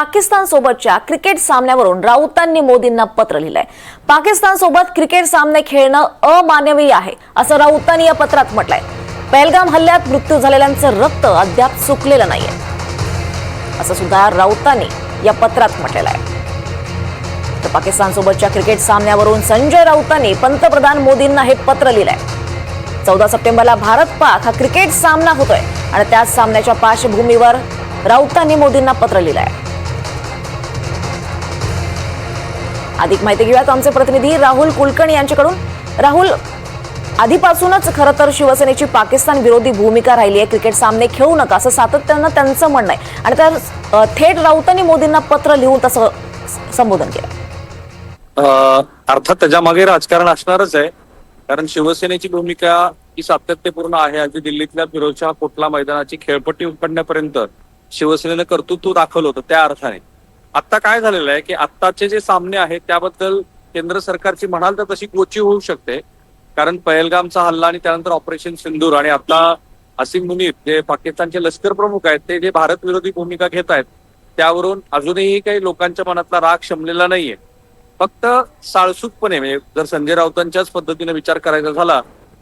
पाकिस्तान सोबतच्या क्रिकेट सामन्यावरून राऊतांनी मोदींना पत्र लिहिलंय. पाकिस्तान सोबत क्रिकेट सामने खेळणं अमानवीय आहे असं राऊतांनी या पत्रात म्हटलंय. पहलगाम हल्ल्यात मृत्यू झालेल्यांचं रक्त अद्याप सुकलेलं नाहीये. असं सुद्धा राऊतांनी या पत्रात म्हटलेलं आहे. तर पाकिस्तान सोबतच्या क्रिकेट सामन्यावरून संजय राऊतांनी पंतप्रधान मोदींना हे पत्र लिहिलंय. चौदा सप्टेंबरला भारत पाक हा क्रिकेट सामना होतोय आणि त्याच सामन्याच्या पार्श्वभूमीवर राऊतांनी मोदींना पत्र लिहिलंय. अधिक माहिती घेऊयात. आमचे प्रतिनिधी राहुल कुलकर्णी यांच्याकडून. राहुल आधीपासूनच खरं तर शिवसेनेची पाकिस्तान विरोधी भूमिका राहिली आहे. क्रिकेट सामने खेळू नका असं सातत्यानं त्यांचं म्हणणं आहे. आणि तर थेट राऊतांनी मोदींना पत्र लिहून तसं संबोधन केलं. अर्थात त्याच्यामागे राजकारण असणारच आहे. कारण शिवसेनेची भूमिका ही सातत्यपूर्ण आहे. अगदी दिल्लीतल्या फिरोजशाह कोटला मैदानाची खेळपट्टी उकडण्यापर्यंत शिवसेनेनं कर्तृत्व दाखवलं होतं त्या अर्थाने. आता काय झालेलं आहे की आत्ताचे जे सामने आहेत त्याबद्दल केंद्र सरकारची म्हणाल तर तशी गोची होऊ शकते. कारण पहलगामचा हल्ला आणि त्यानंतर ऑपरेशन सिंदूर आणि आता असिम मुनीर जे पाकिस्तानचे लष्कर प्रमुख आहेत ते जे भारत विरोधी भूमिका घेत आहेत त्यावरून अजूनही काही लोकांच्या मनातला राग शमलेला नाहीये. फक्त साळसूतपणे म्हणजे जर संजय राऊतांच्याच पद्धतीने विचार करायचा झाला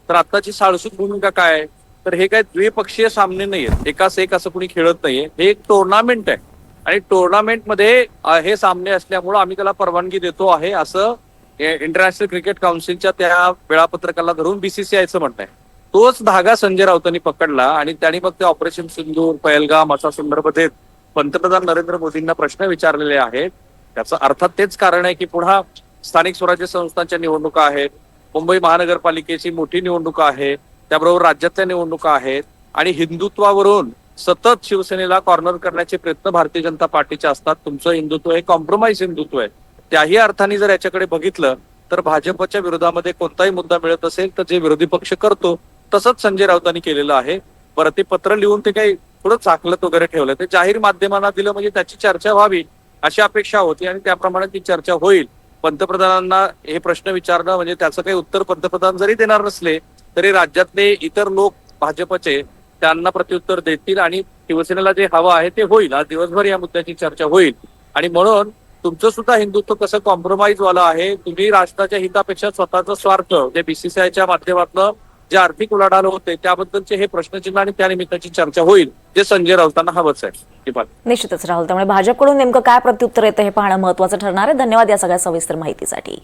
तर आताची साळसूत भूमिका काय तर हे काय द्विपक्षीय सामने नाहीयेत. एकाच एक असं कुणी खेळत नाहीये. हे एक टुर्नामेंट आहे. आणि टुर्नामेंटमध्ये हे सामने असल्यामुळं आम्ही त्याला परवानगी देतो आहे असं इंटरनॅशनल क्रिकेट काउन्सिलच्या त्या वेळापत्रकाला धरून बीसीसीआयचं म्हणणं आहे. तोच धागा संजय राऊतांनी पकडला आणि त्यांनी मग ते ऑपरेशन सिंदूर पहलगाम असा संदर्भ देत पंतप्रधान नरेंद्र मोदींना प्रश्न विचारलेले आहेत. त्याचं अर्थात तेच कारण आहे की पुन्हा स्थानिक स्वराज्य संस्थांच्या निवडणुका आहेत. मुंबई महानगरपालिकेची मोठी निवडणुका आहे त्याबरोबर राज्यातल्या निवडणुका आहेत. आणि हिंदुत्वावरून सतत शिवसेनेला कॉर्नर करण्याचे प्रयत्न भारतीय जनता पार्टीचे असतात. तुमचं हिंदुत्व हे कॉम्प्रोमाइज हिंदुत्व आहे. त्याही अर्थाने जर याच्याकडे बघितलं तर भाजपच्या विरोधामध्ये कोणताही मुद्दा मिळत असेल तर जे विरोधी पक्ष करतो तसंच संजय राऊतांनी केलेलं आहे. परत ते पत्र लिहून ते काही थोडं चाकलत वगैरे ठेवलं. ते जाहीर माध्यमांना दिलं म्हणजे त्याची चर्चा व्हावी अशी अपेक्षा होती आणि त्याप्रमाणे ती चर्चा होईल. पंतप्रधानांना हे प्रश्न विचारणं म्हणजे त्याचं काही उत्तर पंतप्रधान जरी देणार नसले तरी राज्यातले इतर लोक भाजपचे त्यांना प्रत्युत्तर देतील आणि शिवसेनेला जे हवं आहे ते होईल. आज दिवसभर या मुद्द्याची चर्चा होईल. आणि म्हणून तुमचं सुद्धा हिंदुत्व कसं कॉम्प्रोमाइज वाला आहे तुम्ही राष्ट्राच्या हितापेक्षा स्वतःचं स्वार्थ जे बीसीसीआयच्या माध्यमातलं जे आर्थिक उलाढाल होते त्याबद्दलचे हे प्रश्नचिन्ह आणि त्यानिमित्ताची चर्चा होईल जे संजय राऊतांना हवंच आहे निश्चितच राहुल त्यामुळे भाजपकडून नेमकं काय प्रत्युत्तर येतं हे पाहणं महत्वाचं ठरणार आहे. धन्यवाद या सगळ्या सविस्तर माहितीसाठी.